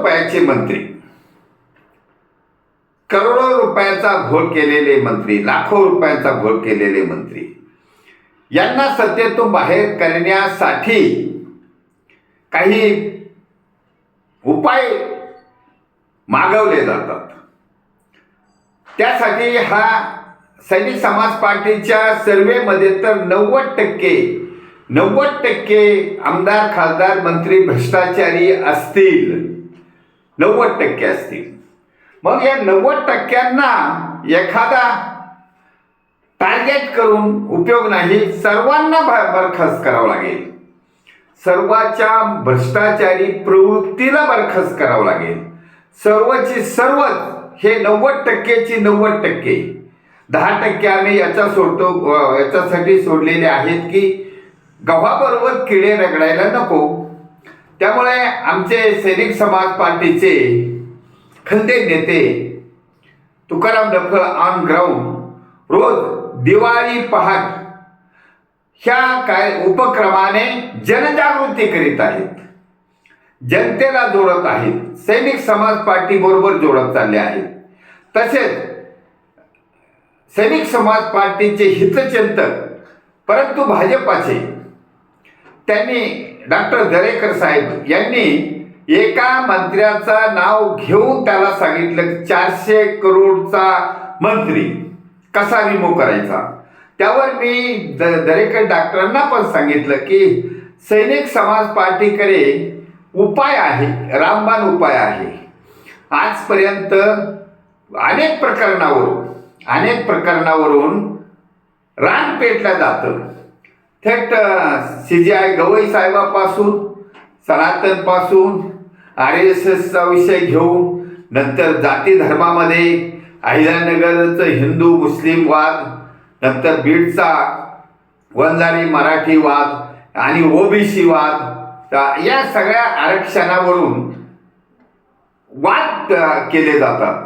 रुपयाचे मंत्री. करोडो रुपयाचा घोळ केलेले मंत्री लाखो रुपयाचा घोळ केलेले मंत्री. यांना सत्तेतून बाहेर करण्यासाठी काही उपाय मागवले जातात. त्यासाठी हा सैनिक समाज पार्टीच्या सर्वेमध्ये तर नव्वद टक्के नव्वद टक्के आमदार खासदार मंत्री भ्रष्टाचारी असतील. नव्वद टक्के असतील. मग या नव्वद टक्क्यांना एखादा टार्गेट करून उपयोग नाही सर्वांना बरखास्त करावं लागेल. सर्वाच्या भ्रष्टाचारी प्रवृत्तीला बरखास्त करावं लागेल. सर्वची सर्वच हे नव्वद टक्केची नव्वद टक्के. दहा टक्के आम्ही याचा सोडतो याच्यासाठी सोडलेले आहेत की गव्हाबरोबर किडे रगडायला नको. त्यामुळे आमचे सैनिक समाज पार्टीचे खंदे नेते तुकाराम डफळ ऑन ग्राउंड रोज दिवाळी पहाट ह्या काय उपक्रमाने जनजागृती करीत आहेत. जनतेला जोडत आहेत. सैनिक समाज पार्टी बरोबर जोडत चालले आहेत. तसेच सैनिक समाज पार्टीचे हितचिंतक परंतु भाजपाचे त्यांनी डॉक्टर दरेकर साहेब यांनी एका मंत्र्याचं नाव घेऊन त्याला सांगितलं चारशे करोडचा मंत्री कसा रिमूव्ह करायचा? त्यावर मी द दरेकर डॉक्टरांना पण सांगितलं की सैनिक समाज पार्टीकडे उपाय आहे रामबाण उपाय आहे. आजपर्यंत अनेक प्रकरणावरून अनेक प्रकरणावरून रान पेटलं जातं. थेट सी जी आय गवई साहेबापासून सनातनपासून आर एस एसचा विषय घेऊन नंतर जाती धर्मामध्ये अहिल्यानगरचं हिंदू मुस्लिम वाद नंतर बीडचा वंजारी मराठी वाद आणि ओबीसी वाद या सगळ्या आरक्षणावरून वाद केले जातात.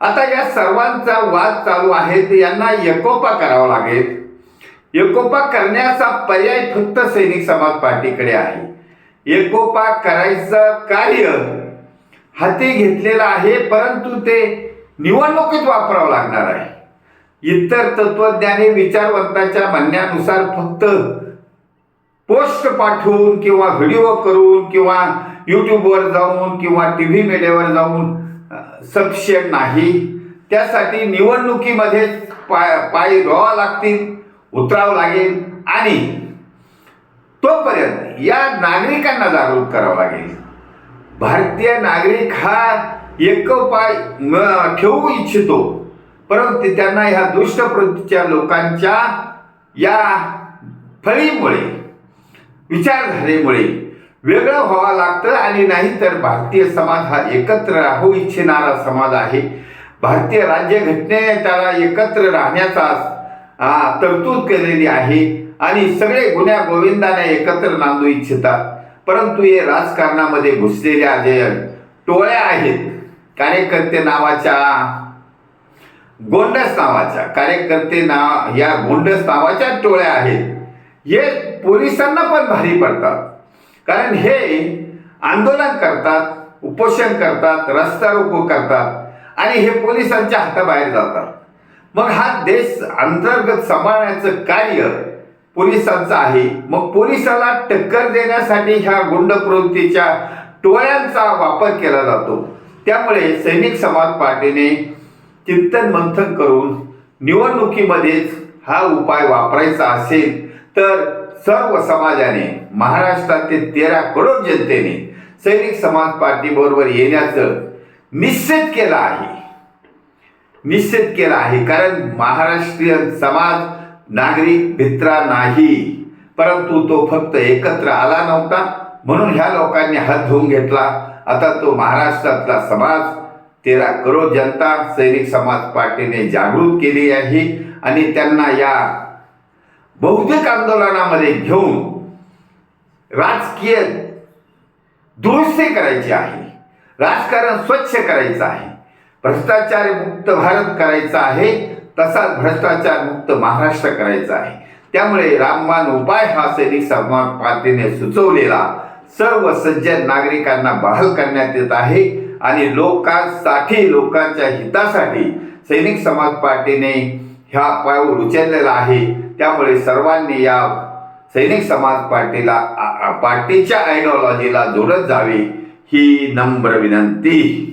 आता या सर्वांचा वाद चालू आहे यांना एकोपा करावा लागेल. एकोपा करण्याचा पर्याय फक्त सैनिक समाज पार्टीकडे आहे. एकोपा करायचं कार्य हाती घेतलेलं आहे परंतु ते निवडणुकीत वापरावं लागणार आहे. इतर तत्वज्ञानी विचारवंताच्या म्हणण्यानुसार फक्त पोस्ट पाठवून किंवा व्हिडिओ करून किंवा यूट्यूबवर जाऊन किंवा टी व्ही मीडियावर जाऊन सफिशियंट नाही. त्यासाठी निवडणुकीमध्ये पाय पाय रोवा लागतील. उतरावं लागेल आणि तोपर्यंत या नागरिकांना जागरूक करावं लागेल. भारतीय नागरिक हा एकोपाय म- ठेवू इच्छितो परंतु त्यांना ह्या दुष्ट प्रवृत्तीच्या लोकांच्या या फळीमुळे विचारधारेमुळे वेगळं व्हावं लागतं आणि नाहीतर भारतीय समाज हा एकत्र राहू इच्छिणारा समाज आहे. भारतीय राज्यघटनेने त्याला एकत्र राहण्याचा हा तरतूद केलेली आहे. आणि सगळे गुन्ह्या गोविंदाने एकत्र नांदू इच्छितात. परंतु हे राजकारणामध्ये घुसलेल्या जे टोळ्या आहेत. कार्यकर्ते नावाच्या गोंडस नावाच्या कार्यकर्ते नाव या गोंडस नावाच्या टोळ्या आहेत. हे पोलिसांना पण भारी पडतात. कारण हे आंदोलन करतात उपोषण करतात रस्ता रोको करतात. आणि हे पोलिसांच्या हाताबाहेर जातात. मग हा देश अंतर्गत सांभाळण्याचं कार्य पोलिसांचं आहे. मग पोलिसाला टक्कर देण्यासाठी ह्या गुंड प्रवृत्तीच्या टोळ्यांचा वापर केला जातो. त्यामुळे सैनिक समाज पार्टीने चिंतन मंथन करून निवडणुकीमध्येच हा उपाय वापरायचा असेल तर सर्व समाजाने महाराष्ट्रातील तेरा करोड जनतेने सैनिक समाज पार्टी बरोबर येण्याचं निश्चित केलं आहे. निश्चित केला आहे. कारण महाराष्ट्रीयन समाज नागरिक भित्रा नाही. परंतु तो फक्त एकत्र आला नव्हता. म्हणून ह्या लोकांनी हात धुवून घेतला. आता तो महाराष्ट्रातला समाज तेरा करोड जनता सैनिक समाज पार्टीने जागृत केली आहे. आणि त्यांना या बौद्धिक आंदोलनामध्ये घेऊन राजकीय दुरुस्ती करायची आहे. राजकारण स्वच्छ करायचं आहे. भ्रष्टाचार मुक्त भारत करायचा आहे तसाच भ्रष्टाचार मुक्त महाराष्ट्र करायचा आहे. त्यामुळे रामबाण उपाय हा सैनिक समाज पार्टीने सुचवलेला. सर्व सज्जन नागरिकांना बहाल करण्यात येत आहे आणि लोकांसाठी लोकांच्या हितासाठी सैनिक समाज पार्टीने ह्या पाऊल उचललेला आहे. त्यामुळे सर्वांनी या सैनिक समाज पार्टीला पार्टीच्या आयडिओलॉजीला जोडत जावी ही नम्र विनंती.